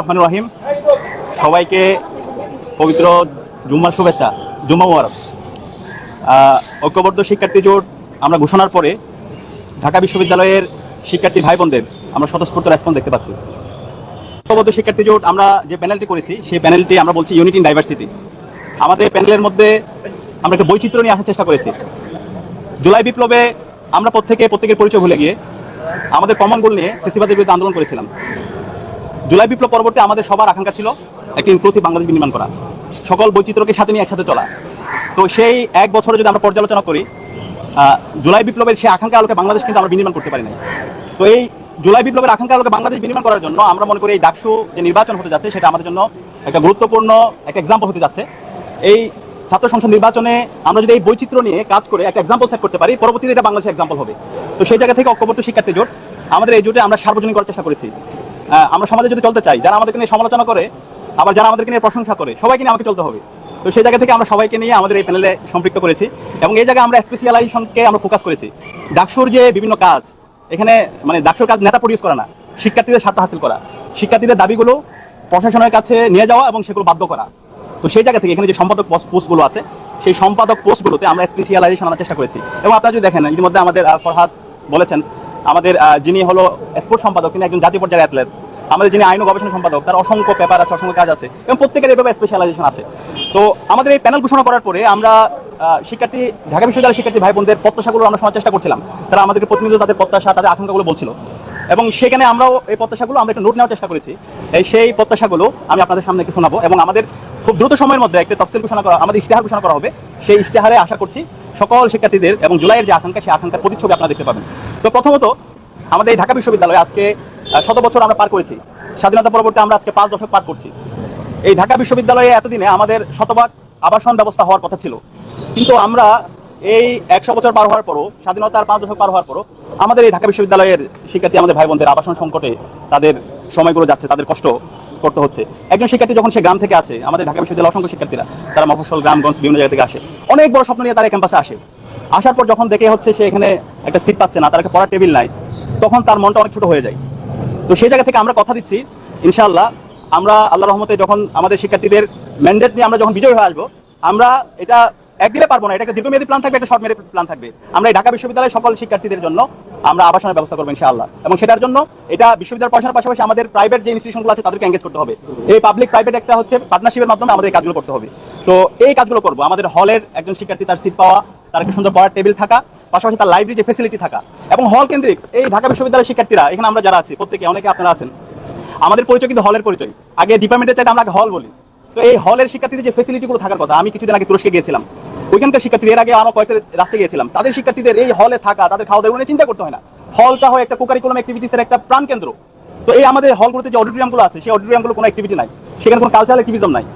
রহমান রহিম সবাইকে পবিত্র জুম্মার শুভেচ্ছা, জুম্মা মুবারক। ঐক্যবদ্ধ শিক্ষার্থী জোট আমরা ঘোষণার পরে ঢাকা বিশ্ববিদ্যালয়ের শিক্ষার্থী ভাই বোনদের আমরা স্বতঃস্ফূর্ত রেসপন্স দেখতে পাচ্ছি। ঐক্যবদ্ধ শিক্ষার্থী জোট আমরা যে প্যানেলটি করেছি, সেই প্যানেলটি আমরা বলছি ইউনিটি ইন ডাইভার্সিটি আমাদের প্যানেলের মধ্যে আমরা একটা বৈচিত্র্য নিয়ে আসার চেষ্টা করেছি। জুলাই বিপ্লবে আমরা প্রত্যেকে প্রত্যেকের পরিচয় ভুলে গিয়ে আমাদের কমন গোল নিয়ে ফেসিবাদের বিরুদ্ধে আন্দোলন করেছিলাম। জুলাই বিপ্লব পরবর্তী আমাদের সবার আকাঙ্ক্ষা ছিল একটি ইনক্লুসিভ বাংলাদেশ বিনির্মাণ করা, সকল বৈচিত্র্যকে সাথে নিয়ে একসাথে চলা। তো সেই এক বছরে যদি আমরা পর্যালোচনা করি জুলাই বিপ্লবের সেই আকাঙ্ক্ষা আলোকে বাংলাদেশ কিন্তু আমরা বিনির্মাণ করতে পারি না তো এই জুলাই বিপ্লবের আকাঙ্ক্ষা আলোকে বাংলাদেশ বিনির্মাণ করার জন্য আমরা মনে করি এই ডাকসু যে নির্বাচন হতে যাচ্ছে, সেটা আমাদের জন্য একটা গুরুত্বপূর্ণ একটা এক্সাম্পল হতে যাচ্ছে। এই ছাত্র সংসদ নির্বাচনে আমরা যদি এই বৈচিত্র্য নিয়ে কাজ করে একটা এক্সাম্পল সেট করতে পারি, পরবর্তীতে এটা বাংলাদেশের এক্সাম্পল হবে। তো সেই জায়গা থেকে ঐক্যবদ্ধ শিক্ষার্থী জোট, আমাদের এই জোটে আমরা সার্বজনীন করার চেষ্টা করেছি। আমরা সমাজে যদি চলতে চাই, যারা আমাদেরকে নিয়ে সমালোচনা করে, আবার যারা আমাদেরকে নিয়ে প্রশংসা করে, সবাইকে নিয়ে আমাকে চলতে হবে। তো সেই জায়গা থেকে আমরা সবাইকে নিয়ে আমাদের এই প্যানেলে সম্পৃক্ত করেছি এবং এই জায়গায় আমরা স্পেশালাইজেশনকে আমরা ফোকাস করেছি। ডাকসুর যে বিভিন্ন কাজ, এখানে মানে ডাকসুর কাজ নেতা প্রডিউস করা না, শিক্ষার্থীদের স্বার্থ হাসিল করা। শিক্ষার্থীদের দাবিগুলো প্রশাসনের কাছে নিয়ে যাওয়া এবং সেগুলো বাধ্য করা। তো সেই জায়গা থেকে এখানে যে সম্পাদক পোস্টগুলো আছে, সেই সম্পাদক পোস্টগুলোতে আমরা স্পেশালাইজেশন আনার চেষ্টা করেছি। এবং আপনারা যদি দেখেন, ইতিমধ্যে আমাদের ফরহাদ বলেছেন, আমাদের যিনি হলো স্পোর্টস সম্পাদক, তিনি একজন জাতীয় পর্যায়ের অ্যাথলেট আমাদের যিনি আইন ও গবেষণা সম্পাদক, তার অসংখ্য পেপার আছে, অসংখ্য কাজ আছে, এবং প্রত্যেকের এভাবে স্পেশালাইজেশন আছে। তো আমাদের এই প্যানেল ঘোষণা করার পরে আমরা শিক্ষার্থী, ঢাকা বিশ্ববিদ্যালয়ের শিক্ষার্থী ভাই বোনদের প্রত্যাশাগুলো আমরা শোনার চেষ্টা করছিলাম। তারা আমাদেরকে প্রতিনিধিত্ব, তাদের প্রত্যাশা, তাদের আকাঙ্ক্ষাগুলো বলছিল। এবং সেখানে আমরাও এই প্রত্যাশাগুলো আমরা একটা নোট নেওয়ার চেষ্টা করেছি। সেই প্রত্যাশাগুলো আমি আপনাদের সামনে একটু শোনাবো এবং আমাদের খুব দ্রুত সময়ের মধ্যে একটা তফসিল ঘোষণা করা আমাদের ইশতেহার ঘোষণা করা হবে। সেই ইশতেহারে আশা করছি সকল শিক্ষার্থীদের এবং জুলাইয়ের যে আকাঙ্ক্ষা, সেই আকাঙ্ক্ষার প্রতিচ্ছবি আপনারা দেখতে পাবেন। তো প্রথমত, আমাদের এই ঢাকা বিশ্ববিদ্যালয়ে আজকে শত বছর আমরা পার করেছি। স্বাধীনতা পরবর্তী আমরা আজকে পাঁচ দশক পার করছি। এই ঢাকা বিশ্ববিদ্যালয়ে এতদিনে আমাদের শতভাগ আবাসন ব্যবস্থা হওয়ার কথা ছিল। কিন্তু আমরা এই একশো বছর পার হওয়ার পরও, স্বাধীনতার পাঁচ দশক পার হওয়ার পরও, আমাদের এই ঢাকা বিশ্ববিদ্যালয়ের শিক্ষার্থী, আমাদের ভাই বোনদের আবাসন সংকটে তাদের সময়গুলো যাচ্ছে, তাদের কষ্ট করতে হচ্ছে। একজন শিক্ষার্থী যখন সে গ্রাম থেকে আছে আমাদের ঢাকা বিশ্ববিদ্যালয়ের অসংখ্য শিক্ষার্থীরা, তারা মফস্বল গ্রামগঞ্জ বিভিন্ন জায়গা থেকে আসে। অনেক বড় স্বপ্ন নিয়ে তারা ক্যাম্পাসে আসে। আসার পর যখন দেখে হচ্ছে সে এখানে একটা সিট পাচ্ছে না, তার একটা পড়ার টেবিল নাই, তখন তার মনটা অনেক ছোট হয়ে যায়। তো সেই জায়গা থেকে আমরা কথা দিচ্ছি, ইনশাআল্লাহ আমরা আল্লাহ রহমতে যখন আমাদের শিক্ষার্থীদের ম্যান্ডেট নিয়ে আমরা যখন বিজয় হয়ে আসব, আমরা এটা একদিনে পারব না এটা দীর্ঘমেয়াদী প্ল্যান থাকবে, একটা শর্ট মেয়াদী প্ল্যান থাকবে। আমরা এই ঢাকা বিশ্ববিদ্যালয়ের সকল শিক্ষার্থীদের জন্য আমরা আবাসনের ব্যবস্থা করব, ইনশাআল্লাহ। এবং সেটার জন্য এটা বিশ্ববিদ্যালয় পড়াশোনার পাশাপাশি আমাদের প্রাইভেট যে ইনস্টিটিউশনগুলো আছে, তাদেরকে এঙ্গেজ করতে হবে। এই পাবলিক প্রাইভেট একটা হচ্ছে পার্টনারশিপের মাধ্যমে আমাদের কাজগুলো করতে হবে। তো এই কাজগুলো করব। আমাদের হলের একজন শিক্ষার্থী, তার সিট পাওয়া, তার একটা সুন্দর পড়ার টেবিল থাকা, পাশাপাশি তার লাইব্রেরি যে ফেসিলিটি থাকা এবং হল কেন্দ্রিক এই ঢাকা বিশ্ববিদ্যালয়ের শিক্ষার্থীরা, এখানে আমরা যারা আছি, প্রত্যেকে, অনেকে আপনারা আছেন, আমাদের পরিচয় কিন্তু হলের পরিচয়। আগে ডিপার্টমেন্টের চাইতে আমরা হল বলি। তো এই হলের শিক্ষার্থীদের যে ফেসিলিটিগুলো থাকার কথা, আমি কিছুদিন আগে তুরস্কে গিয়েছিলাম। ওইখানকার শিক্ষার্থীদের এর আগে আমার কয়েকটা রাষ্ট্রে গিয়েছিলাম। তাদের শিক্ষার্থীদের এই হলে থাকা, তাদের খাওয়া দাওয়া নিয়ে চিন্তা করতে হয় না। হলটা হয় একটা কোকারিকুলাম অ্যাক্টিভিটিসের একটা প্রাণ কেন্দ্র তো এই আমাদের হলগুলোতে যে অডিটোরিয়ামগুলো আছে, সেই অডিটোরিয়ামগুলো কোনো অ্যাক্টিভিটি নাই। সেখানে কোনো কালচারাল অ্যাক্টিভিজম নাই।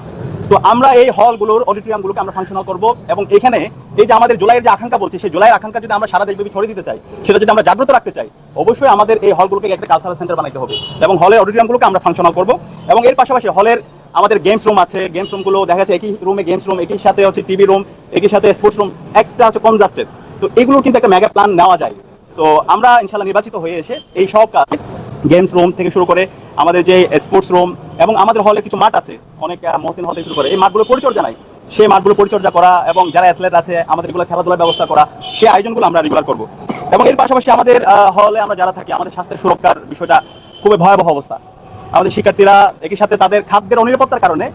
তো আমরা এই হলগুলোর অডিটোরিয়ামগুলোকে আমরা ফাংশনাল করব এবং এখানে এই যে আমাদের জুলাইয়ের যে আকাঙ্ক্ষা বলছি, সেই জুলাইয়ের আকাঙ্ক্ষা যদি আমরা সারা দেশব্যাপী ছড়িয়ে দিতে চাই, সেটা যদি আমরা জাগ্রত রাখতে চাই, অবশ্যই আমাদের এই হলগুলোকে একটা কালচারাল সেন্টার বানাইতে হবে। এবং হলের অডিটোরিয়ামগুলোকে আমরা ফাংশনাল করব এবং এর পাশাপাশি হলের আমাদের গেমস রুম আছে গেমস রুমগুলো দেখা যাচ্ছে একই রুমে গেমস রুম একই সাথে হচ্ছে টিভি রুম একই সাথে স্পোর্টস রুম একটা হচ্ছে কনজাস্টেড তো এগুলো কিন্তু একটা মেগা প্ল্যান নেওয়া যায়। তো আমরা ইনশাল্লাহ নির্বাচিত হয়ে এসে এই সব কাজ গেমস রুম থেকে শুরু করে আমাদের যে স্পোর্টস রুম এবং আমাদের হলে কিছু মাঠ আছে, অনেক মহসিন হল শুরু করে, এই মাঠগুলো পরিচর্যা নাই। সেই মাঠগুলো পরিচর্যা করা এবং যারা অ্যাথলেট আছে, আমাদের এগুলো খেলাধুলার ব্যবস্থা করা, সেই আয়োজনগুলো আমরা রেগুলার করব। এবং এর পাশাপাশি আমাদের হলে আমরা যারা থাকি, আমাদের স্বাস্থ্যের সুরক্ষার বিষয়টা খুবই ভয়াবহ অবস্থা। আমাদের শিক্ষার্থীরা একই সাথে তাদের খাদ্যের অনিরাপত্তার কারণে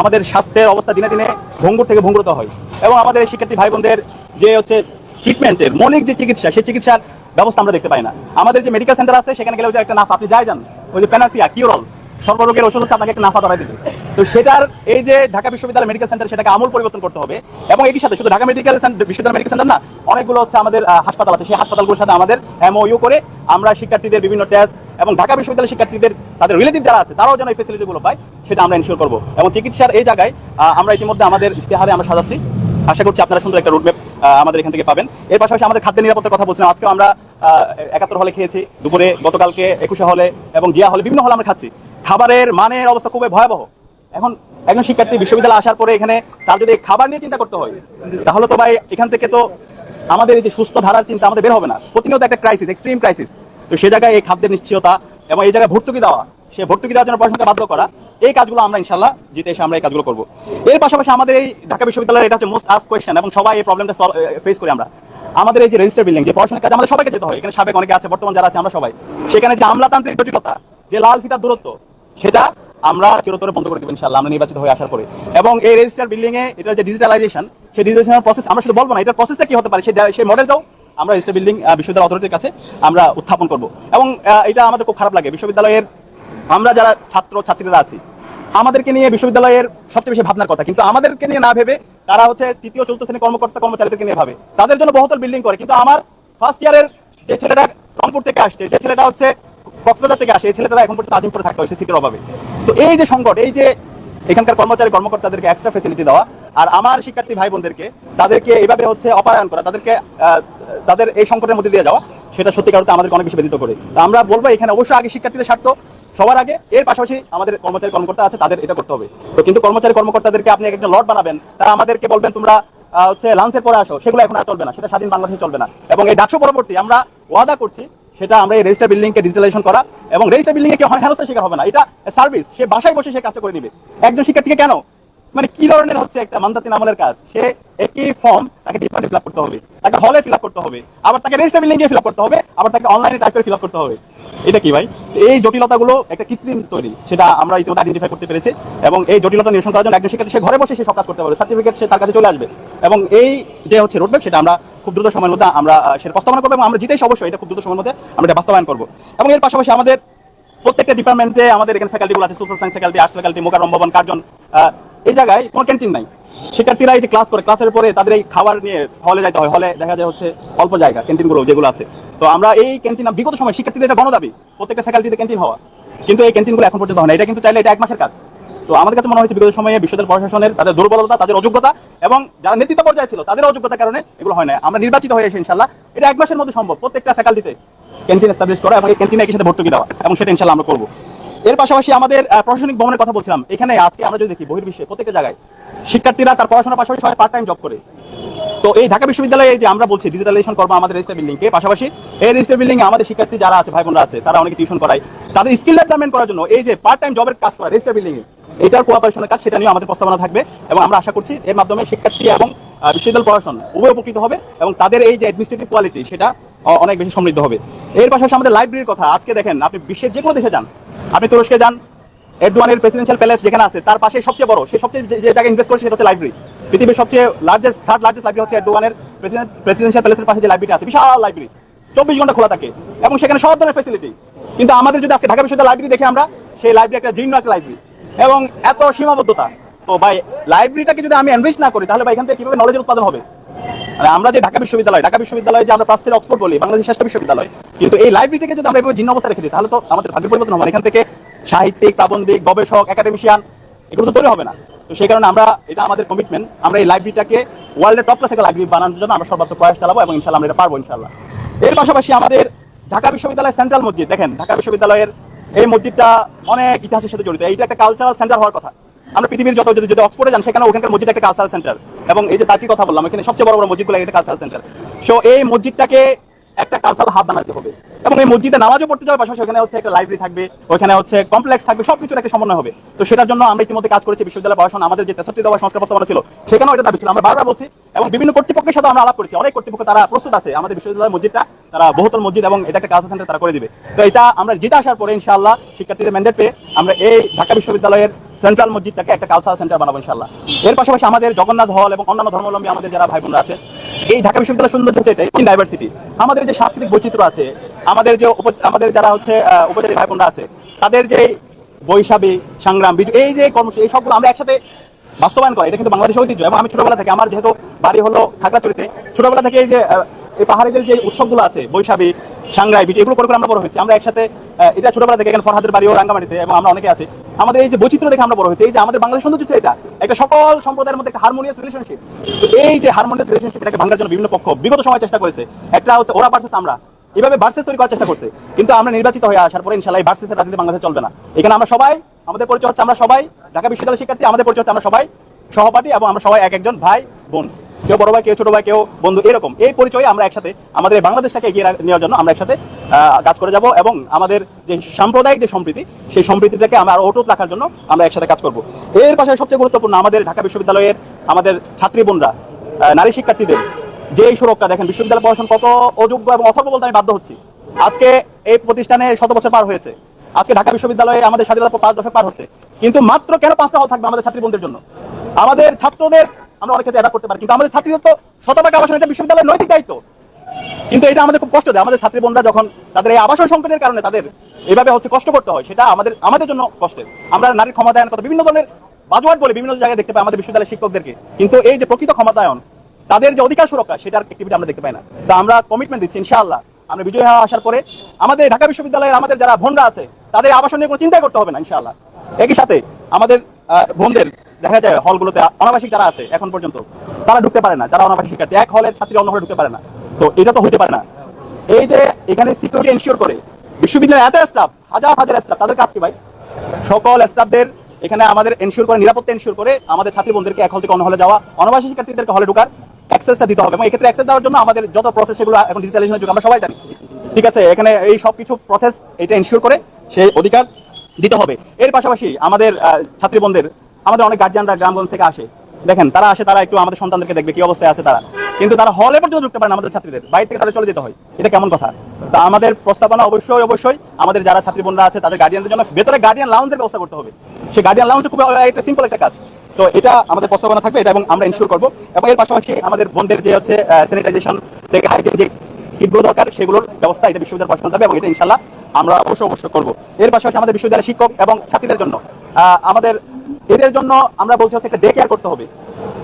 আমাদের স্বাস্থ্যের অবস্থা দিনে দিনে ভঙ্গুর থেকে ভঙ্গুরত হয়। এবং আমাদের শিক্ষার্থী ভাই বোনদের যে হচ্ছে ট্রিটমেন্টের মৌলিক যে চিকিৎসা, সেই চিকিৎসার ব্যবস্থা আমরা দেখতে পাই না। আমাদের যে মেডিকেল সেন্টার আছে, সেখানে গেলে একটা নাফ, আপনি যাই যান, ওই যে প্যানাসিয়া কিউরল সর্বরোগের ওষুধ হচ্ছে আপনাকে একটা নাফা ধরাই দিতে তো সেটার এই যে ঢাকা বিশ্ববিদ্যালয় মেডিকেল সেন্টার সেটাকে আমূল পরিবর্তন করতে হবে। এবং একই সাথে শুধু ঢাকা মেডিকেল বিশ্ববিদ্যালয় মেডিকেল সেন্টার না, অনেকগুলো হচ্ছে আমাদের হাসপাতাল আছে। সেই হাসপাতালগুলোর সাথে আমাদের এমওইউ করে আমরা শিক্ষার্থীদের বিভিন্ন টেস্ট এবং ঢাকা বিশ্ববিদ্যালয়ের শিক্ষার্থীদের, তাদের রিলেটিভ যারা আছে, তারাও যেন এই ফেসিলিটিগুলো পায়, সেটা আমরা এনশিওর করব। এবং চিকিৎসার এই জায়গায় আমরা ইতিমধ্যে আমাদের ইশতেহারে আমরা সাজাচ্ছি। আশা করছি আপনারা সুন্দর একটা রুটম্যাপ আমাদের এখান থেকে পাবেন। এর পাশাপাশি আমাদের খাদ্য নিরাপত্তার কথা বলছিলাম। আজকে আমরা একাত্তর হলে খেয়েছি, দুপুরে গতকালকে একুশে হলে এবং জিয়া হলে বিভিন্ন হলে আমরা খাচ্ছি। খাবারের মানের অবস্থা খুবই ভয়াবহ। এখন একজন শিক্ষার্থী বিশ্ববিদ্যালয়ে আসার পরে এখানে তার যদি খাবার নিয়ে চিন্তা করতে হয়, তাহলে তো ভাই এখান থেকে তো আমাদের এই যে সুস্থ ধারার চিন্তা আমাদের বের হবে না। প্রতিনিয়ত একটা ক্রাইসিস এক্সট্রিম ক্রাইসিস তো সে জায়গায় এই খাদ্যের নিশ্চয়তা এবং এই জায়গায় ভর্তুকি দেওয়া, সে ভর্তুকি দেওয়ার জন্য পড়াশোনাকে বাধ্য করা, এই কাজগুলো আমরা ইনশাল্লাহ জিতে এসে আমরা এই কাজগুলো করব। এর পাশাপাশি আমাদের এই ঢাকা বিশ্ববিদ্যালয়ের এটা হচ্ছে মোস্ট আস কোয়েশন এবং সবাই এই প্রবলেমটা ফেস করি আমরা। আমাদের এই যে রেজিস্টার বিল্ডিং যে পড়াশোনার কাজ আমাদের সবাইকে যেতে হয়। এখানে সাবেক অনেকে আছে, বর্তমান যারা আছে, আমরা সবাই। সেখানে যে আমলাতান্ত্রিক জটিলতা, যে লাল ফিতার দূরত্ব সেটা আমরা চিরতরে বন্ধ করে দেবো ইনশাল্লাহ আমরা নির্বাচিত হয়ে আসার পরে। এবং এই রেজিস্টার বিল্ডিং এ এটা যে ডিজিটালাইজেশন সেই ডিজিটালাইজেশনের প্রসেস আমরা শুধু বলব না, এটার প্রসেসটা কি হতে পারে? সেই মডেলটাও আমরা রেজিস্টার বিল্ডিং বিশ্ববিদ্যালয় অথরিটির কাছে আমরা উত্থাপন করব। এবং এটা আমাদের খুব খারাপ লাগে। বিশ্ববিদ্যালয়ের আমরা যারা ছাত্র, ছাত্রীরা আছি, আমাদেরকে নিয়ে বিশ্ববিদ্যালয়ের সবচেয়ে বেশি ভাবনার কথা। কিন্তু আমাদেরকে নিয়ে না ভেবে তারা হচ্ছে তৃতীয়, চতুর্থ শ্রেণি কর্মকর্তা, কর্মচারীদেরকে নিয়ে ভাবে। তাদের জন্য বহুতল বিল্ডিং করে, কিন্তু আমার ফার্স্ট ইয়ারের যে ছেলেটা রংপুর থেকে আসছে, যে ছেলেটা হচ্ছে কক্সবাজার থেকে আসে, এই ছেলেটা এখন পর্যন্ত আজিমপুরে থাকতে হয়েছে সিটের অভাবে। তো এই যে সংকট, এই যে এখানকার কর্মচারী, কর্মকর্তাদেরকে এক্সট্রা ফেসিলিটি দেওয়া, আর আমার শিক্ষার্থী ভাই বোনদেরকে তাদেরকে এইভাবে হচ্ছে অপায়ন করা, তাদেরকে তাদের এই সংকটের মধ্যে দিয়ে যাওয়া, সেটা সত্যিকার অর্থে আমাদেরকে অনেক বেশি ব্যতীত করে। তো আমরা বলব এখানে অবশ্যই আগে শিক্ষার্থীদের স্বার্থ সবার আগে, এর পাশাপাশি আমাদের কর্মচারী, কর্মকর্তা আছে, তাদের এটা করতে হবে। তো কিন্তু কর্মচারী, কর্মকর্তাদেরকে আপনি একজন লট বানাবেন, তারা আমাদেরকে বলবেন, তোমরা হচ্ছে লাঞ্চের পরে আসো। সেগুলো এখন আর চলবে না, সেটা স্বাধীন বাংলাদেশে চলবে না। এবং এই ডাকশো পরবর্তী আমরা ওয়াদা করছি সেটা আমরা এই রেজিস্টার বিল্ডিং কে ডিজিটালাইজেশন করা এবং রেজিস্টার বিল্ডিং এ কেউ হেনস্থার শিকার হবে না। এটা সার্ভিস সে বাসায় বসে সে কাজটা করে দিবে একজন শিক্ষার্থীকে কেন? মানে কি ধরনের হচ্ছে একটা মান্দাতিন আমলের কাজ? সে একই ফর্ম তাকে ডিপার্টে ফিল করতে হবে। তাকে হলে ফিল করতে হবে। আবার তাকে রেজিস্টার বিল্ডিং ফিল করতে হবে। আবার তাকে অনলাইনে টাইপ করে ফিল করতে হবে। এটা কি ভাই? এই জটিলতাগুলো একটা কৃত্রিম তৈরি। সেটা আমরা ইতিমধ্যে আইডেন্টিফাই করতে পেরেছি এবং এই জটিলতা নিরসন করার জন্য একজন শিক্ষার্থী, সে ঘরে বসে সে সব কাজ করতে পারবে। সার্টিফিকেট সে তার কাছে চলে আসবে। এবং এই যে হচ্ছে রোডম্যাপ সেটা আমরা খুব দ্রুত সময়ের মধ্যে আমরা সেটা প্রস্তাবনা করব এবং আমরা জিতেই অবশ্যই এটা খুব দ্রুত সময়ের মধ্যে আমরা এটা বাস্তবায়ন করব। এবং এর পাশাপাশি আমাদের প্রত্যেকটা ডিপার্টমেন্টে আমাদের এখানে ফ্যাকাল্টিগুলো আছে social science faculty arts faculty Mokarram ভবন, কার্জন এই জায়গায় কোনো ক্যান্টিন নাই। শিক্ষার্থীরা এই যে ক্লাস করে ক্লাসের পরে তাদের এই খাবার নিয়ে হলে যাইতে হয়। হলে দেখা যায় হচ্ছে অল্প জায়গা ক্যান্টিনগুলো যেগুলো আছে। তো আমরা এই ক্যান্টিন বিগত সময় শিক্ষার্থীদের এটা গণদাবি। প্রত্যেকটা ফ্যাকাল্টিতে ক্যান্টিন হওয়া। কিন্তু এই ক্যান্টিনগুলো এখন পর্যন্ত হয় না। এটা কিন্তু চাইলে এটা এক মাসের কাজ। তো আমাদের কাছে মনে হয়েছে বিগত সময়ে বিশ্ববিদ্যালয় প্রশাসনের তাদের দুর্বলতা, তাদের অযোগ্যতা এবং যারা নেতৃত্ব পর্যায়ে ছিল তাদের অযোগ্যতার কারণে এগুলো হয় না আমরা নির্বাচিত হয়ে এসে ইনশাল্লাহ। এটা এক মাসের মধ্যে সম্ভব। প্রত্যেকটা ফ্যাকাল্টিতে ক্যান্টিন এস্টাবলিশ করা এবং এই ক্যান্টিনে একই সাথে ভর্তুকি দেওয়া এবং সেটা ইনশাল্লাহ আমরা করব। এর পাশাপাশি আমাদের প্রশাসনিক ভবনের কথা বলছিলাম। এখানে আজকে আমরা যদি দেখি, বহির্বিশ্বে প্রত্যেকটা জায়গায় শিক্ষার্থীরা তার পড়াশোনার পাশাপাশি সবাই পার্ট টাইম জব করে। তো এই ঢাকা বিশ্ববিদ্যালয়ে যে আমরা বলছি ডিজিটালাইজেশন করব আমাদের রেজিস্টার বিল্ডিং কে পাশাপাশি এই রেজিস্টার বিল্ডিং আমাদের শিক্ষার্থী যারা আছে, ভাই বোনরা আছে, তারা অনেকে টিউশন করায়। তাদের স্কিল ডেভেলপমেন্ট করার জন্য এই যে পার্ট টাইম জবের কাজ করা রেজিস্টার বিল্ডিং এ এটার কোঅপারেশনের কাজ সেটা নিয়ে আমাদের প্রস্তাবনা থাকবে এবং আমরা আশা করছি এর মাধ্যমে শিক্ষার্থী এবং বিশ্ববিদ্যালয় প্রশাসন উভয় উপকৃত হবে এবং তাদের এই যে অ্যাডমিনিস্ট্রেটিভ কোয়ালিটি সেটা অনেক বেশি সমৃদ্ধ হবে। এর পাশাপাশি আমাদের লাইব্রেরির কথা, আজকে দেখেন, আপনি বিশ্বের যে কোনো দেশে যান, আপনি তুরস্কে যান, এরদোয়ানের প্রেসিডেন্সিয়াল প্যালেস যেখানে আছে, তার পাশে সবচেয়ে বড়, সে সবচেয়ে যে- জায়গায় ইনভেস্ট করেছে সেটা হচ্ছে লাইব্রেরি পৃথিবীর সবচেয়ে লার্জেস্ট থার্ড লার্জেস্ট লাইব্রেরি হচ্ছে এরদোয়ানের প্রেসিডেন্সিয়াল প্যালেসের পাশে যে লাইব্রেরিটা আছে, বিশাল লাইব্রেরি চব্বিশ ঘণ্টা খোলা থাকে এবং সেখানে সব ধরনের ফেসিলিটি কিন্তু আমাদের যদি আজকে ঢাকা বিশ্ববিদ্যালয় লাইব্রেরি দেখে আমরা, সেই লাইব্রেরি একটা জীর্ণ একটা লাইব্রেরি এবং এত সীমাবদ্ধতা। তো ভাই লাইব্রেরিটাকে যদি আমি এনভেস্ট না করি, তাহলে ভাই এখান থেকে কীভাবে নলেজের উৎপাদন হবে? আমরা যে ঢাকা বিশ্ববিদ্যালয় ঢাকা বিশ্ববিদ্যালয় যে আমরা প্রাচ্যের অক্সফোর্ড বলি বাংলাদেশ শ্রেষ্ঠ বিশ্ববিদ্যালয়, কিন্তু এই লাইব্রেরিটাকে যদি আমরা এভাবে জীর্ণ অবস্থায় রেখে দিই, তাহলে তো আমাদের ভাগ্য পরিবর্তন হবে এখান থেকে সাহিত্যিক, প্রাবন্ধিক, গবেষক একাডেমিশিয়ান এগুলো তো তৈরি হবে না। তো সেই কারণে আমরা, এটা আমাদের কমিটমেন্ট আমরা এই লাইব্রেরিটাকে ওয়ার্ল্ডের টপ ক্লাস লাইব্রেরি বানানোর জন্য আমরা সর্বাত্মক প্রয়াস চালাবো এবং ইনশাল্লাহ আমরা এটা পারব ইনশাল্লাহ এর পাশাপাশি আমাদের ঢাকা বিশ্ববিদ্যালয় সেন্ট্রাল মসজিদ, দেখেন, ঢাকা বিশ্ববিদ্যালয়ের এই মসজিদটা অনেক ইতিহাসের সাথে জড়িত। এইটা একটা কালচারাল সেন্টার হওয়ার কথা। আমরা পৃথিবীর যত যদি যদি অক্সফোর্ডে যান সেখানে ওখানকার মসজিদ একটা কালচারাল সেন্টার এবং এই যে তার কি কথা বললাম, এখানে সবচেয়ে বড় বড় মসজিদগুলো একটা কালচারাল সেন্টার সো এই মসজিদটাকে একটা কালচারাল হাব বানাতে হবে। এবং এই মসজিদে নামাজও পড়তে যাবে পাশাপাশি ওখানে হচ্ছে একটা লাইব্রেরি থাকবে, ওখানে হচ্ছে কমপ্লেক্স থাকবে, সবকিছুর একটা সমন্বয় হবে। তো সেটার জন্য আমরা ইতিমধ্যে কাজ করেছি, বিশ্ববিদ্যালয় প্রশাসন, আমাদের যে তেষট্টি দেওয়ার সংস্কার প্রস্তাবনা ছিল, সেখানেও এটা দাবি ছিল। আমরা বারবার বলছি, এবং বিভিন্ন কর্তৃপক্ষের সাথে আমরা আলাপ করেছি। অনেক কর্তৃপক্ষ তারা প্রস্তুত আছে, আমাদের বিশ্ববিদ্যালয় মসজিদটা, তারা বহুতল মসজিদ এবং এটা একটা কালচার সেন্টার তারা করে দিবে। তো এটা আমরা জিতে আসার পরে ইনশাআল্লাহ শিক্ষার্থীদের ম্যান্ডেট পেয়ে আমরা এই ঢাকা বিশ্ববিদ্যালয়ের সেন্ট্রাল মসজিদটাকে একটা কালচারাল সেন্টার বানাবো ইনশাল্লাহ এর পাশাপাশি আমাদের জগন্নাথ হল এবং অন্যান্য ধর্মাবলম্বী আমাদের যারা ভাই বোনরা আছে এই ঢাকা বিশ্ববিদ্যালয় সুন্দর হচ্ছে এটাই ডাইভার্সিটি আমাদের যে সাংস্কৃতিক বৈচিত্র্য আছে, আমাদের যে আমাদের যারা হচ্ছে উপজাতি ভাই বোনরা আছে, তাদের যে বৈশাখী, সংগ্রাম এই যে কর্মসূচি, এই সবগুলো আমরা একসাথে বাস্তবায়ন করা, এটা কিন্তু বাংলাদেশের ঐতিহ্য। এবং আমি ছোটবেলা থেকে, আমার যেহেতু বাড়ি হলো খাগড়াছড়িতে, ছোটবেলা থেকে এই যে এই পাহাড়ের যে উৎসবগুলো আছে, বৈশাখী সাংগ্রাই বিজু, এগুলো করে করে আমরা বড় হয়েছি। আমরা একসাথে এটা ছোটবেলা থেকে এখানে ফরহাদের ও রাঙ্গামাটিতে এবং আমরা অনেকে আছি। আমাদের এই যে বৈচিত্র্য দেখে আমরা বড় হয়েছি। এই যে আমাদের বাংলাদেশ সৌন্দর্য এটা। একটা সকল সম্প্রদায়ের মধ্যে একটা হারমোনিয়াস রিলেশনশিপ এই যে হারমোনিয়াস রিলেশনশিপ এটাকে ভাঙার জন্য বিভিন্ন পক্ষ বিগত সময় চেষ্টা করেছে। একটা হচ্ছে ওরা ভার্সেস আমরা। এভাবে ভার্সেস তৈরি করার চেষ্টা করছে। কিন্তু আমরা নির্বাচিত হয়ে আসার পরে ইনশাল্লাহ এই ভার্সেসের রাজনীতি বাংলাদেশে চলবে না। এখানে আমরা সবাই, আমাদের পরিচয় হচ্ছে আমরা সবাই। ঢাকা বিশ্ববিদ্যালয় শিক্ষার্থী, আমাদের পরিচয় হচ্ছে আমরা সবাই সহপাঠী এবং আমরা সবাই এক একজন ভাই, বোন। কেউ বড় ভাই, কেউ ছোট ভাই, কেউ বন্ধু, এরকম। এই পরিচয়ে আমরা একসাথে আমাদের বাংলাদেশটাকে এগিয়ে নেওয়ার জন্য আমরা একসাথে কাজ করে যাব এবং আমাদের যে সাম্প্রদায়িক যে সম্প্রীতি, সেই সম্প্রীতিটাকে আমরা অটুট রাখার জন্য আমরা একসাথে কাজ করব। এর পাশে সবচেয়ে গুরুত্বপূর্ণ আমাদের ঢাকা বিশ্ববিদ্যালয়ের আমাদের ছাত্রী বোনরা নারী শিক্ষার্থীদের যে এই সুরক্ষা, দেখেন বিশ্ববিদ্যালয় প্রশাসন কত অযোগ্য এবং অথর্ব বলতে আমি বাধ্য হচ্ছি। আজকে এই প্রতিষ্ঠানে শত বছর পার হয়েছে। আজকে ঢাকা বিশ্ববিদ্যালয়ে আমাদের স্বাধীনতা পাঁচ দশক পার হচ্ছে। কিন্তু মাত্র কেন পাঁচটা হল থাকবে আমাদের ছাত্রী বোনদের জন্য? আমাদের ছাত্রদের আমরা অনেক ক্ষেত্রে করতে পারি। কিন্তু আমাদের ছাত্রীদের তো শতভাগ আবাসন এটা বিশ্ববিদ্যালয়ের নৈতিক দায়িত্ব। কিন্তু এটা আমাদের খুব কষ্ট দেয়। আমাদের ছাত্রী বোনরা যখন তাদের এই আবাসন সংকটের কারণে তাদের এভাবে হচ্ছে কষ্ট করতে হয়, সেটা আমাদের আমাদের জন্য কষ্টের। আমরা নারীর ক্ষমতায়ন কথা বিভিন্ন ধরনের বাজওয়াট বলে বিভিন্ন জায়গায় দেখতে পাই আমাদের বিশ্ববিদ্যালয়ের শিক্ষকদেরকে। কিন্তু এই যে প্রকৃত ক্ষমতায়ন, তাদের যে অধিকার সুরক্ষা, সেটার অ্যাক্টিভিটি আমরা দেখতে পাই না। তো আমরা কমিটমেন্ট দিচ্ছি, ইনশাআল্লাহ। আমরা বিজয় হওয়া আসার পরে আমাদের ঢাকা বিশ্ববিদ্যালয়ের আমাদের যারা ভন্ডা আছে, তাদের আবাসন নিয়ে কোনো চিন্তা করতে হবে না, ইনশাআল্লাহ। একই সাথে আমাদের বোনদের দেখা যায় হলগুলোতে অনাবাসিক যারা আছে এখন পর্যন্ত, তারা ঢুকতে পারে না, যারা অনাবাসিক শিক্ষার্থী। এক হলের ছাত্রী অন্য হলে ঢুকতে পারে না। তো এটা তো হইতে পারে না। এই যে এখানে সিকিউরিটি এনশিওর করে বিশ্ববিদ্যালয়ের এত স্টাফ হাজার হাজার স্টাফ তাদের কাজ কি ভাই? সকল স্টাফদের এখানে আমাদের এনশিওর করে, নিরাপত্তা এনশিওর করে আমাদের ছাত্রী বন্ধুদেরকে এক হল থেকে অন্য হলে যাওয়া, অনাবাসী শিক্ষার্থীদেরকে হলে ঢোকার অ্যাক্সেসটা দিতে হবে। এবং এক্ষেত্রে অ্যাক্সেস দেওয়ার জন্য আমাদের যত প্রসেস সেগুলো এখন ডিজিটালাইজেশনের যুগ আমরা সবাই জানি। ঠিক আছে, এখানে এই সব কিছু প্রসেস এটা এনশিওর করে, সেই অধিকার দিতে হবে। এর পাশাপাশি আমাদের ছাত্রী বোনদের আমাদের অনেক গার্জিয়ানরা গ্রামগঞ্জ থেকে আসে। দেখেন, তারা আসে, তারা একটু আমাদের সন্তানদেরকে দেখবে কি অবস্থায় আছে তারা। কিন্তু তারা হলে পর্যন্ত ঢুকতে পারে আমাদের ছাত্রীদের। বাইরে থেকে তাদের চলে যেতে হয়। এটা কেমন কথা? তা আমাদের প্রস্তাবনা অবশ্যই অবশ্যই আমাদের যারা ছাত্রী বোনরা আছে, তাদের গার্ডিয়ানদের জন্য ভেতরে গার্ডিয়ান লাউঞ্জের ব্যবস্থা করতে হবে। সেই গার্ডিয়ান লাউঞ্জ খুব একটা সিম্পল একটা কাজ। তো এটা আমাদের প্রস্তাবনা থাকবে, এটা এবং আমরা ইনশিওর করব। এবং এর পাশাপাশি আমাদের বোনদের যে হচ্ছে স্যানিটাইজেশন থেকে হাইজিন যে কিটগুলো দরকার, সেগুলোর ব্যবস্থা এটা বিশ্ববিদ্যালয় প্রশাসন দেবে এবং এটা ইনশাল্লাহ আমরা অবশ্যই অবশ্যই করব। এর পাশাপাশি আমাদের বিশ্ববিদ্যালয়ের শিক্ষক এবং ছাত্রীদের জন্য আমাদের এদের জন্য আমরা বলছি হচ্ছে একটা ডে কেয়ার করতে হবে।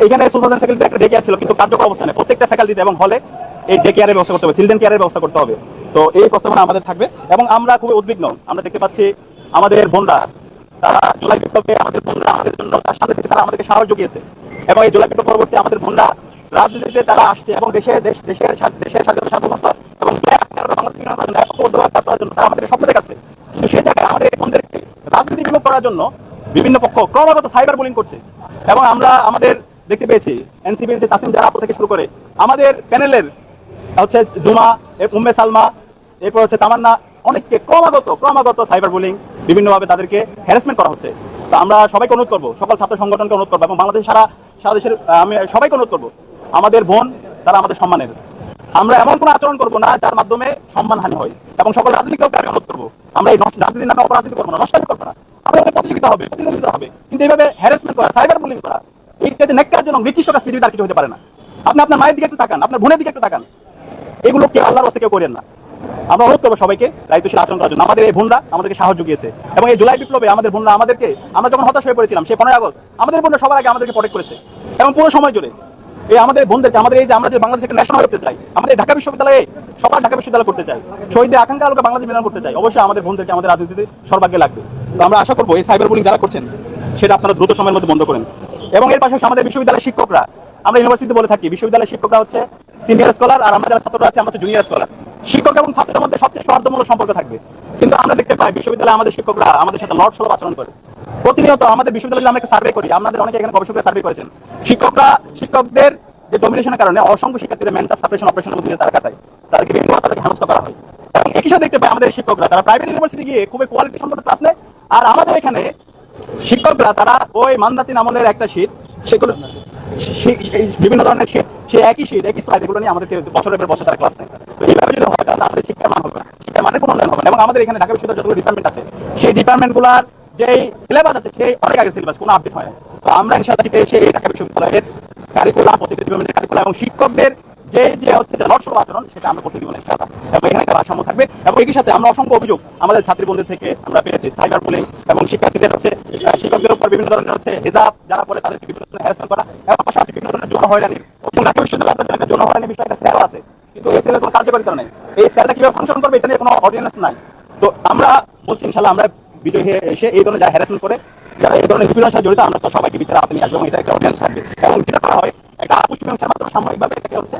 এখানে সোশ্যাল ফ্যাকাল্টি একটা ডে কেয়ার ছিল, কিন্তু কার্যকর অবস্থানে প্রত্যেকটা ফ্যাকাল্টিতে এবং হলে এই ডে কেয়ারের ব্যবস্থা করতে হবে চিলড্রেন কেয়ারের ব্যবস্থা করতে হবে। তো এই প্রস্তাবনা আমাদের থাকবে এবং আমরা খুবই উদ্বিগ্ন। আমরা দেখতে পাচ্ছি আমাদের বোনরা, তারা জুলাই বিপ্লবে আমাদের বোনরা আমাদের জন্য তার সাথে থেকে তারা আমাদেরকে সাহায্য জুগিয়েছে। এবং এই জুলাই বিপ্লব পরবর্তী আমাদের বোনরা রাজনীতিতে তারা আসছে এবং দেশের দেশ, দেশের দেশের স্বাধীনতা সার্বভৌমত্ব এবং আমাদের স্বপ্ন দেখাচ্ছে। কিন্তু সেই জায়গায় আমাদের বোনদেরকে রাজনীতি বিলোপ করার জন্য বিভিন্ন পক্ষ ক্রমাগত সাইবার বুলিং করছে। এবং আমরা আমাদের দেখতে পেয়েছি, এনসিপির যে তাসিম জারা থেকে শুরু করে, আমাদের প্যানেলের হচ্ছে জুমা উম্মে সালমা, এরপর হচ্ছে তামান্না, অনেককে ক্রমাগত ক্রমাগত সাইবার বুলিং বিভিন্নভাবে তাদেরকে হ্যারাসমেন্ট করা হচ্ছে। তো আমরা সবাইকে অনুরোধ করব, সকল ছাত্র সংগঠনকে অনুরোধ করব, এবং বাংলাদেশ সারা সারা দেশের আমি সবাইকে অনুরোধ করব, আমাদের বোন, তারা আমাদের সম্মানের। আমরা এমন কোনো আচরণ করব না যার মাধ্যমে সম্মানহানি হয়, এবং সকল রাজনীতিকেও আমি অনুরোধ করব। আমরা এই নষ্ট- রাজনীতির নামে অপরাজনীতি করব না, নষ্টামি করব না। আমরা ওদের প্রতিযোগিতা হবে প্রতিযোগিতা হবে। কিন্তু এইভাবে হ্যারাসমেন্ট করা সাইবার বুলিং করা এইটাতে নেককার জন্য নিকৃষ্ট কাজ পৃথিবীতে কিছু হতে পারে না। আপনি আপনার মায়ের দিকে একটু তাকান, আপনার বোনের দিকে একটু তাকান। এগুলো কেউ আল্লাহর হস্তে কেউ করেন না। আমরা অনুরোধ করব সবাইকে দায়িত্বশীল আচরণ করার জন্য। আমাদের এই বোনরা আমাদেরকে সাহায্য জুগিয়েছে এবং এই জুলাই বিপ্লবে আমাদের বোনরা আমাদেরকে, আমরা যখন হতাশ হয়ে পড়েছিলাম, সেই পনেরোই আগস্ট, আমাদের বোনরা সবার আগে আমাদেরকে প্রোটেক্ট করেছে। এবং পুরো সময় জুড়ে এই আমাদের বোনদেরকে আমাদের এই যে আমরা যে বাংলাদেশে একটা ন্যাশনাল করতে চাই, আমাদের ঢাকা বিশ্ববিদ্যালয়ে সবার ঢাকা বিশ্ববিদ্যালয় করতে চাই। শহীদের আকাঙ্ক্ষা আলোকে বাংলাদেশ বিধান করতে চাই। অবশ্যই আমাদের বোনদেরকে আমাদের রাজনীতিতে সর্বাগ্যে লাগবে। তো আমরা আশা করব এই সাইবার বুলিং যারা করছেন, সেটা আপনারা দ্রুত সময়ের মধ্যে বন্ধ করেন। এবং এর পাশাপাশি আমাদের বিশ্ববিদ্যালয়ের শিক্ষকরা, আমরা ইউনিভার্সিটিতে বলে থাকি, বিশ্ববিদ্যালয়ের শিক্ষকরা হচ্ছে সিনিয়র স্কলার আর আমরা যারা ছাত্ররা আছে, আমরা জুনিয়র স্কলার শিক্ষক এবং ছাত্রের মধ্যে সবচেয়ে সৌহার্দ্যমূলক সম্পর্ক থাকবে। কিন্তু আমরা দেখতে পাই বিশ্ববিদ্যালয়ে আমাদের শিক্ষকরা আমাদের সাথে লট সুলভ আচরণ করে। প্রতিনিয়ত আমাদের বিশ্ববিদ্যালয়ে আমরা একটা সার্ভে করি, আমাদের অনেকে এখানে গবেষকরা সার্ভে করেছেন, শিক্ষকরা, শিক্ষকদের যে ডমিনেশনের কারণে অসংখ্য শিক্ষার্থীদের মেন্টাল সাপ্রেশন অপারেশনের মধ্যে তারা কাটায়, তাদেরকে বিভিন্ন তাদেরকে হেনস্থা করা হয়। এবং একই সাথে দেখতে পাই আমাদের শিক্ষকরা, তারা প্রাইভেট ইউনিভার্সিটি গিয়ে খুবই কোয়ালিটি সম্পন্ন ক্লাস নেয়, আর আমাদের এখানে শিক্ষকরা, তারা ওই মান্দাতিন আমলের একটা শীত সেগুলো বিভিন্ন ধরনের শীত সেই একই শীত একই স্লাইড এগুলো নিয়ে আমাদেরকে বছরের পর বছর তারা ক্লাস নেয়। তো এইভাবে যদি হয় তাহলে আমাদের শিক্ষার মান হবে না। শিক্ষার মানের কোনো উন্নয়ন হবে না। এবং আমাদের এখানে ঢাকা বিশ্ববিদ্যালয় যতগুলো ডিপার্টমেন্ট আছে, সেই ডিপার্টমেন্টগুলোর যেই সিলেবাস আছে, সেই অনেক আগে সিলেবাস কোনো আপডেট হয় না। তো আমরা ইনশাআল্লাহ ঢাকা বিশ্ববিদ্যালয়ের কারিকুলাম প্রতিটি ডিপার্টমেন্টের কারিকুলাম এবং শিক্ষকদের যে যে হচ্ছে যে আচরণ, সেটা আমরা ইনশাআল্লাহ। এবং এখানে ভারসাম্য থাকবে। এবং একই সাথে আমরা অসংখ্য অভিযোগ আমাদের ছাত্রী বন্ধুদের থেকে আমরা পেয়েছি সাইবার বুলিং এবং শিক্ষার্থীদের হচ্ছে শিক্ষকদের উপর বিভিন্ন ধরনের হচ্ছে হিজাব, যারা পরে তাদেরকে বিভিন্ন ধরনের হ্যারাসমেন্ট করা, এবং পাশাপাশি বিভিন্ন ধরনের যৌন হয়রানি। ঢাকা একটা হয়রানি বিষয়ে একটা স্যার আছে। কিন্তু এই স্যারের কোনো কার্যকারিতা নেই। এই স্যারটা কীভাবে ফাংশন করবে, এটা নিয়ে কোনো অর্ডিনেন্স নাই। তো আমরা বলছি ইনশাল্লাহ আমরা বিজয় এসে এই ধরনের যারা হ্যারাসমেন্ট করে, যারা এই ধরনের সাথে জড়িত, আমরা তো সবাইকে বিচারে আপনি আসব এটা একটা অডিয়েন্স থাকবে। এবং যেটা করা হয়, একটা আপুষ্টি ব্যবসার মাধ্যমে সাময়িকভাবে এটাকে হচ্ছে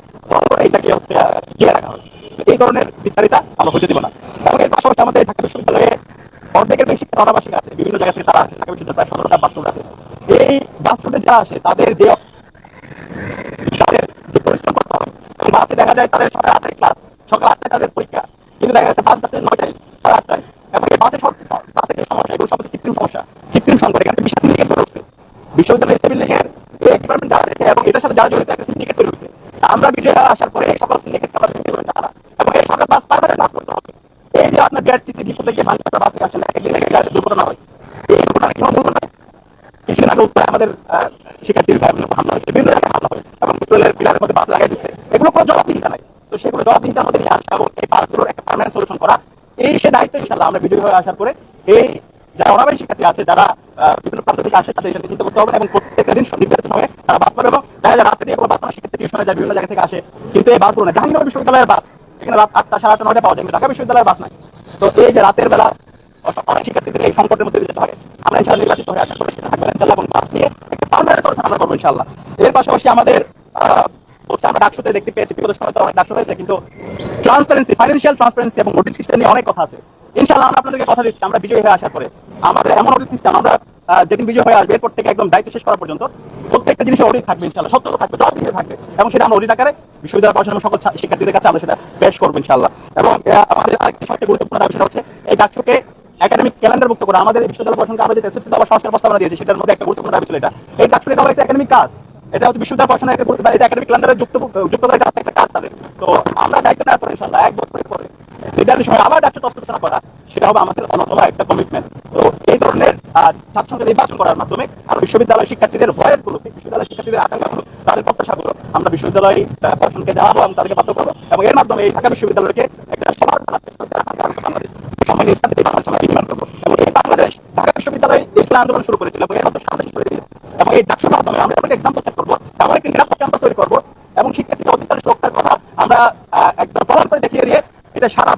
এটাকে হচ্ছে ইয়ে রাখা হয়। এই ধরনের বিচারিতা আমরা হতে দিব না। এবং এর পাশাপাশি আমাদের ঢাকা বিশ্ববিদ্যালয়ে অর্ধেকের বেশি অনাবাসিক আছে। বিভিন্ন জায়গা থেকে তারা আসে ঢাকা বিশ্ববিদ্যালয় প্রায় সতেরোটা বাস আছে। এই বাস রুটে যারা আসে, তাদের যে তাদের দেখা যায় তাদের সকাল আটটায় ক্লাস সকাল আটটায় তাদের পরীক্ষা। কিন্তু দেখা যাচ্ছে বাস যাচ্ছে নয়টায় সাড়ে আটটায় এবং এই বাসে সব বাসে যে সমস্যা এগুলো সব কৃত্রিম সমস্যা কৃত্রিম সংকট এখানে বিশেষ সিন্ডিকেট করে উঠছে বিশ্ববিদ্যালয়ের সিভিল লিগের ডিপার্টমেন্ট যারা দেখে এবং এটার সাথে যারা জড়িত একটা সিন্ডিকেট তৈরি হয়েছে, আমরা বিজয় আসার পরে এই সকল সিন্ডিকেট ভেঙে দেবেন তারা এবং এই সরকার বাস পারমানেন্ট বাস করতে হবে। এই যে আপনার বিআরটিসি ডিপো থেকে বাংলা বাসে আসলে একদিন থেকে যারা দুর্ঘটনা হয়। এই দুর্ঘটনা কেউ বলব না কিছুদিন আগে উত্তরে আমাদের শিক্ষার্থীর ভাই হামলা হয়েছে, বিভিন্ন জায়গায় হামলা হয় এবং পেট্রোলের বিলারের মধ্যে বাস লাগাই দিচ্ছে এগুলো কোনো জবাবদিহিতা নাই। তো সেগুলো জবাবদিহিতার মধ্যে নিয়ে আসা এবং এই বাসগুলোর একটা পার্মানেন্ট সলিউশন করা। এই সে দায়িত্ব ইনশাল্লাহ আমরা বিজয়ী হয়ে আসার পরে এই যারা অনাবাসী শিক্ষার্থী আছে, যারা বিভিন্ন প্রান্ত থেকে আসে, তাদের সাথে চিন্তা করতে হবে এবং দিন নির্ধারিত সময়ে তারা বাস পাবে এবং দেখা যায় টিউশনে যায়, বিভিন্ন জায়গা থেকে আসে। কিন্তু এই বাসগুলো না বিশ্ববিদ্যালয়ের বাস। এখানে রাত আটটা, সাড়ে আটটা পাওয়া যায় ঢাকা বিশ্ববিদ্যালয়ের বাস নাই। তো এই যে রাতের বেলা অনেক শিক্ষার্থীদের এই সংকটের মধ্যে যেতে হয় আমরা ইনশাল্লাহ নির্বাচিত হয়ে আশা করি সেটা থাকবে ইনশাল্লাহ এবং বাস নিয়ে একটা আমরা করব ইনশাল্লাহ এর পাশাপাশি আমাদের আমরা ডাকসুতে দেখতে পেয়েছি বিগত সময় তো অনেক ডাকসু হয়েছে, কিন্তু ট্রান্সপারেন্সি ফাইন্যান্সিয়াল ট্রান্সপারেন্সি এবং সিস্টেম নিয়ে অনেক কথা আছে। ইনশাল্লাহ আমরা আপনাদেরকে কথা দিচ্ছি, আমরা বিজয়ী হয়ে আসার পরে। আমাদের এমন অডিট সিস্টেম আমরা যেদিন বিজয় হয়ে আসবে, এরপর থেকে একদম দায়িত্ব শেষ করা পর্যন্ত প্রত্যেকটা জিনিসের অডিট থাকবে ইনশাল্লাহ সত্য থাকবে জবাব দিতে থাকবে। এবং সেটা আমরা অডিট আকারে বিশ্ববিদ্যালয় প্রশাসন সকল শিক্ষার্থীদের কাছে আমরা সেটা পেশ করব ইনশাল্লাহ এবং আমাদের আরেকটি সবচেয়ে গুরুত্বপূর্ণ দাবি সেটা হচ্ছে এই ডাকসুকে একাডেমিক ক্যালেন্ডার মুক্ত করা। আমাদের বিশ্ববিদ্যালয় প্রশাসনকে আমরা যে এসএসসি দেওয়ার সংস্কার প্রস্তাবনা দিয়েছি, সেটার মধ্যে একটা গুরুত্বপূর্ণ দাবি ছিল এটা। এই ডাকসুর এটা একটা একাডেমিক কাজ। এটা হচ্ছে বিশ্ববিদ্যালয় প্রশাসনের একটা এটা একাডেমিক ক্যালেন্ডারে যুক্ত যুক্ত করে একটা কাজ তাদের। তো আমরা দায়িত্ব নেওয়ার পরে ইনশাল্লাহ এক বছর পরে নির্ধারিত সময় আবার ডাকসু তৎপরতা করা সেটা হবে আমাদের অন্যতম একটা কমিটমেন্ট তো এই ধরনের ছাত্রসংখ্যা নির্বাচন করার মাধ্যমে আমরা বিশ্ববিদ্যালয় শিক্ষার্থীদের ভয়েরগুলো বিশ্ববিদ্যালয় শিক্ষার্থীদের আকাঙ্ক্ষাগুলো তাদের প্রত্যাশাগুলো আমরা বিশ্ববিদ্যালয় আহ, প্রশাসনকে জানাব এবং তাদেরকে বাধ্য করব। এবং এর মাধ্যমে এই ঢাকা বিশ্ববিদ্যালয়কে একটা সবার বাংলাদেশ ঢাকা বিশ্ববিদ্যালয় এই আন্দোলন শুরু করেছিল এবং এর মাধ্যমে সামনে করে দিয়েছে। এবং এই ডাকসুর মাধ্যমে আমরা একটা এক্সাম্পল সেট করব এমন একটি নিরাপদ ক্যাম্পাস তৈরি করব এবং শিক্ষার্থীদের অধিকার সুরক্ষার কথা আমরা আহ, একদম প্রমাণ করে দেখিয়ে দিয়ে এটা সারা